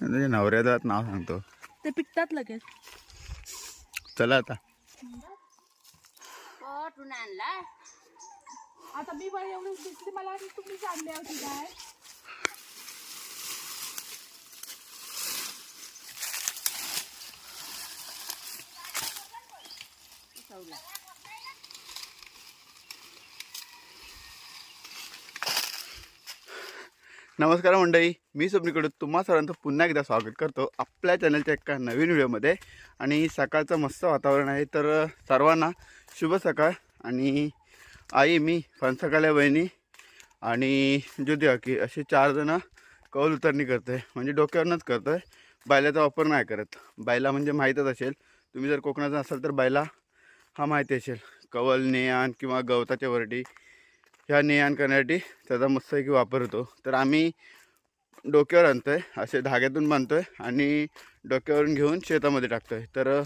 तुझ्या नवऱ्याचं नाव सांगतो. ते पिकतात लगेच. चला आता. आणला आता मी बाई एवढी दिसली मला तुम्ही आणली होती काय? नमस्कार मंडळी मी स्वप्नीकडे तुम्हा सर्वांचं पुन्हा एकदा स्वागत करतो आपल्या चॅनलच्या एका नवीन व्हिडिओमध्ये. आणि सकाळचं मस्त वातावरण आहे तर सर्वांना शुभ सकाळ. आणि आई मी फणसकाल्या बहिणी आणि ज्योती अकी असे चार जण कौल उतरणी करते आहे म्हणजे डोक्यावरूनच करतो आहे बायलाचा वापर नाही करत. बायला म्हणजे माहीतच असेल. तुम्ही जर कोकणाचा असाल तर बायला हा माहिती असेल. कवल नेआण किंवा गवताच्या वरटी ह्या नेयान करण्यासाठी त्याचा मस्तपैकी वापर होतो. तर आम्ही डोक्यावर आणतो आहे असे धाग्यातून बांधतो आहे आणि डोक्यावरून घेऊन शेतामध्ये टाकतो आहे तर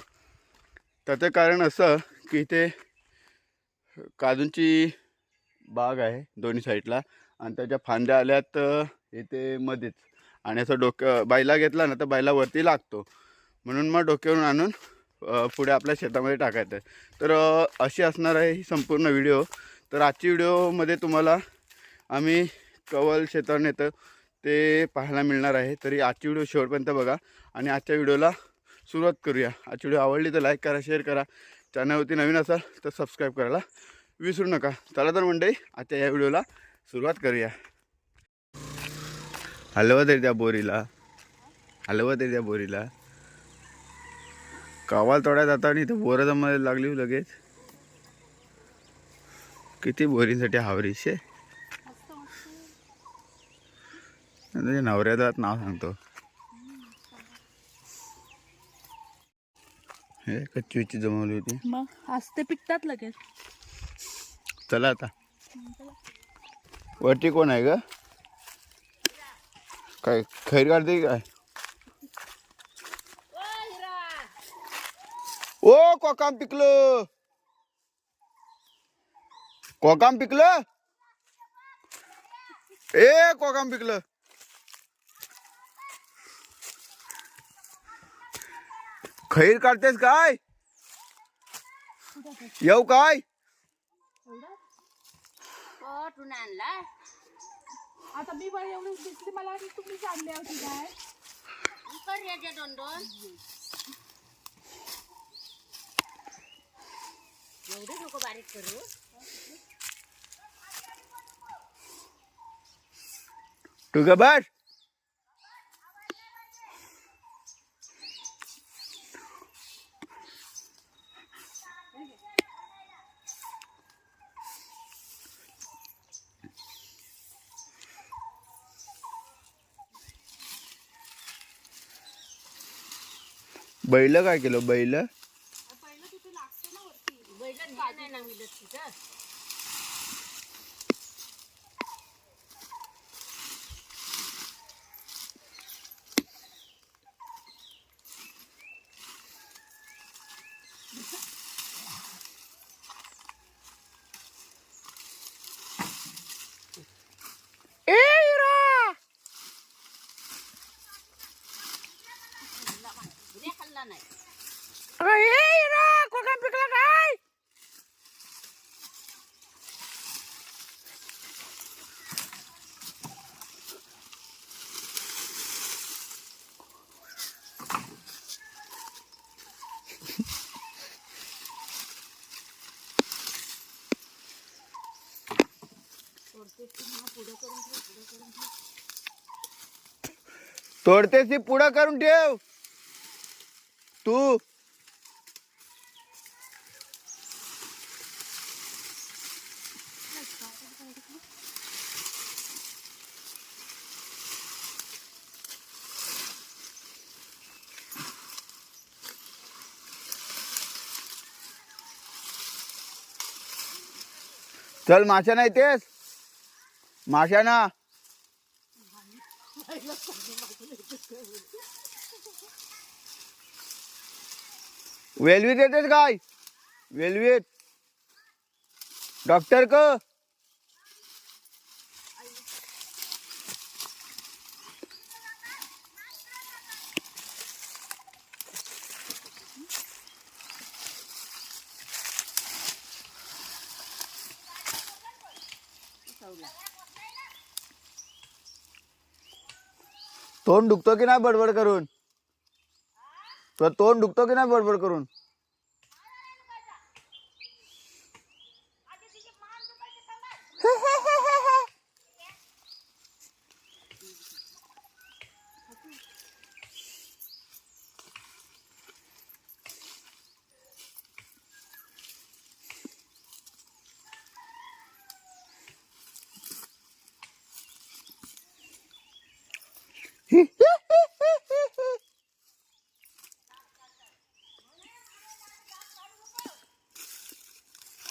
त्याचं कारण असं की इथे काजूंची बाग आहे दोन्ही साईडला आणि त्याच्या फांद्या आल्यात अ, इथे मध्येच आणि असं डोक्या बायला घेतला ना तर बायला वरती लागतो. म्हणून मग डोक्यावरून आणून पुढे आपल्या शेतामध्ये टाकायचं आहे तर अशी असणार आहे ही संपूर्ण व्हिडिओ. तर आजची व्हिडिओमध्ये तुम्हाला आम्ही कवल शेतावर नेतं ते पाहायला मिळणार आहे. तरी आजची व्हिडिओ शेवटपर्यंत बघा आणि आजच्या व्हिडिओला सुरुवात करूया. आजची व्हिडिओ आवडली तर लाईक करा शेअर करा. चॅनलवरती नवीन असाल तर सबस्क्राईब करायला विसरू नका. चला तर मंडळी आजच्या या व्हिडिओला सुरुवात करूया. हलवा तरी त्या बोरीला. हलवा तरी त्या बोरीला. कावाल तोड्यात आता आणि इथं बोरं जमायला लागली लगेच. किती बोरींसाठी हावरीशे तुझ्या नवऱ्याचं नाव सांगतो. हे कच्ची उच्ची जमवली होती. मग आज ते पिकतात लगेच. चला आता. वरती कोण आहे ग? काय खैर काढते काय? ओ कोकाम पिकलं. कोकाम पिकलं? ए कोकाम पिकलं. खैर काढतेस काय? येऊ काय? आता मी बाई एवढी दिसली मला तुम्ही आणली होती काय? कर याचे दोन दोन. एवढे नको बारीक करू. तू का बस. बैल काय केलं? बैल? बैठत नाही ना मिळत तिथं Eh! तोडतेस ती पुढं करून ठेव. तू. चल माशा नाही तेच माशा ना वेलवीत येतेस काय? वेलवीत. डॉक्टर क. तोंड दुखतो की नाही बडबड करून? तुला तोंड दुखतो की नाही बडबड करून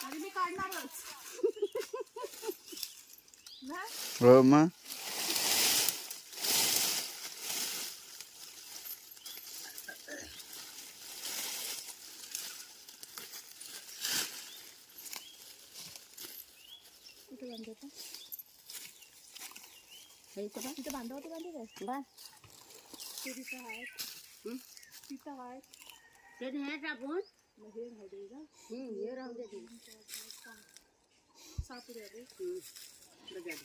आणि मी काढणारच ना हो मग? हे. तिथं बांधा होते बांधू काय बघ. ते तिथं आहेत हं? तिथं आहेत ते न्यायचं आपण मग हे राहू दे का हं, हे राहू दे. सापडू दे हं.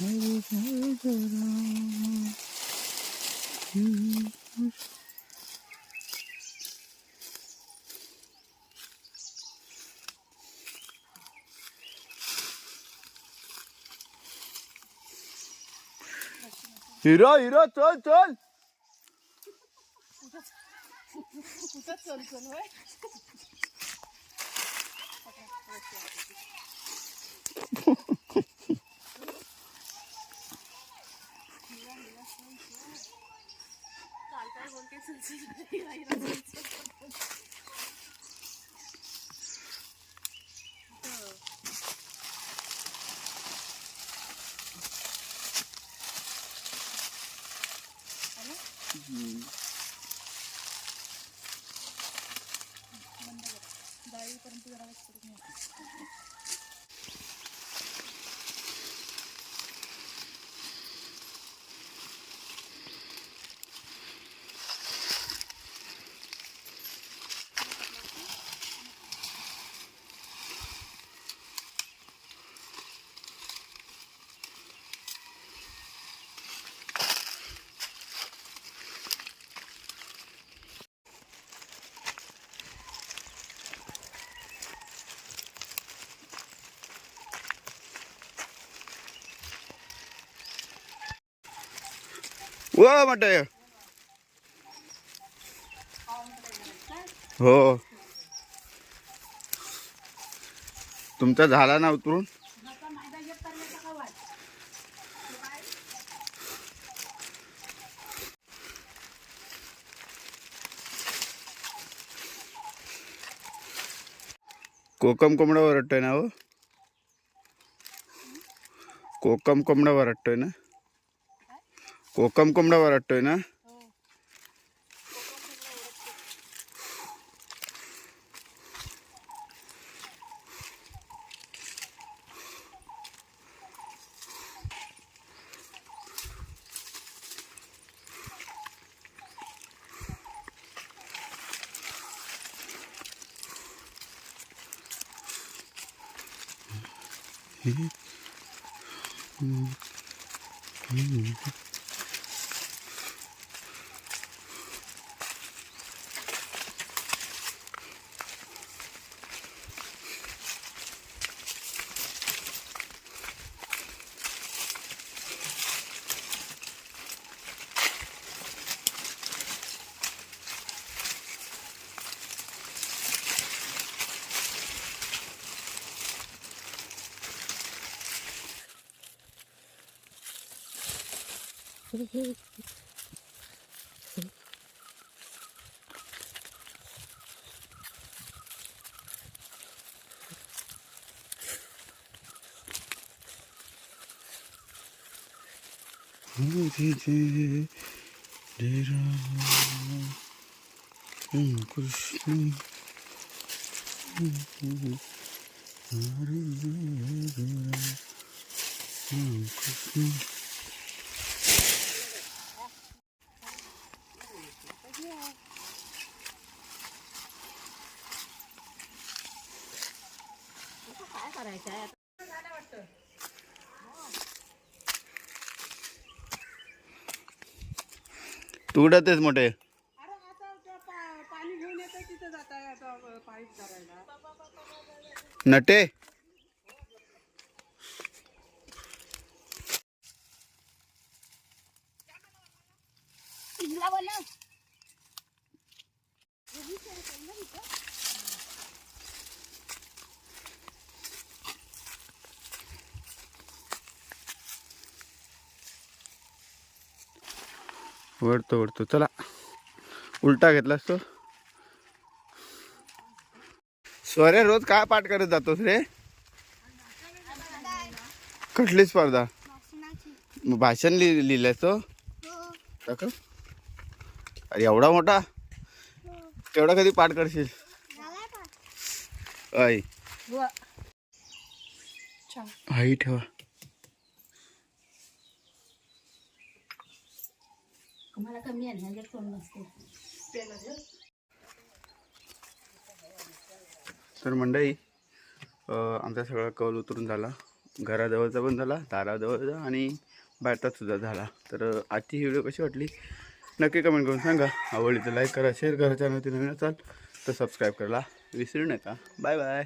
बघ आधी. अगं ये रा दमलीस काय हिरो हिरो चल चल कुठं चल चल होय काल काय बोलते चल चल हिरा, हिरा, चल, चल. इथं. आलं? जाळीपर्यंत जरा वेळ करून घ्या. व मट हो. तुमचा झाला ना उतरून? कोकम कोंबडा वरटतोय ना हो? कोकम कोंबडा वरटतोय ना? कोकम कोंबडा वरटतोय ना 어디지 내라 응 그렇지 나를 내라 응 그렇지 काय करायचं आहे तू उडतेस मोठे? अरे आता त्या पा- पाणी घेऊन येतं तिथे जात आहे आता पाईप करायला नटे? तिला बोला वरतो वरतो चला उलटा घेतलास तो? स्वरे रोज काय पाठ करत जातोस रे? कुठली स्पर्धा? मग भाषण लिह लिहिलंस तो? टाक. अरे एवढा मोठा? तेवढा कधी पाठ करशील? आई. आई ठेवा. मला कमी आहे ना कोण नसते तर मंडई आमचा सगळा कौल उतरून झाला. घराजवळचा पण झाला दाराजवळचा आणि भारतात सुद्धा झाला. तर आजची ही व्हिडिओ कशी वाटली? नक्की कमेंट करून सांगा. आवडली तर लाईक करा शेअर करा चॅनल नवीन असाल तर सबस्क्राईब करायला विसरू नका. Bye bye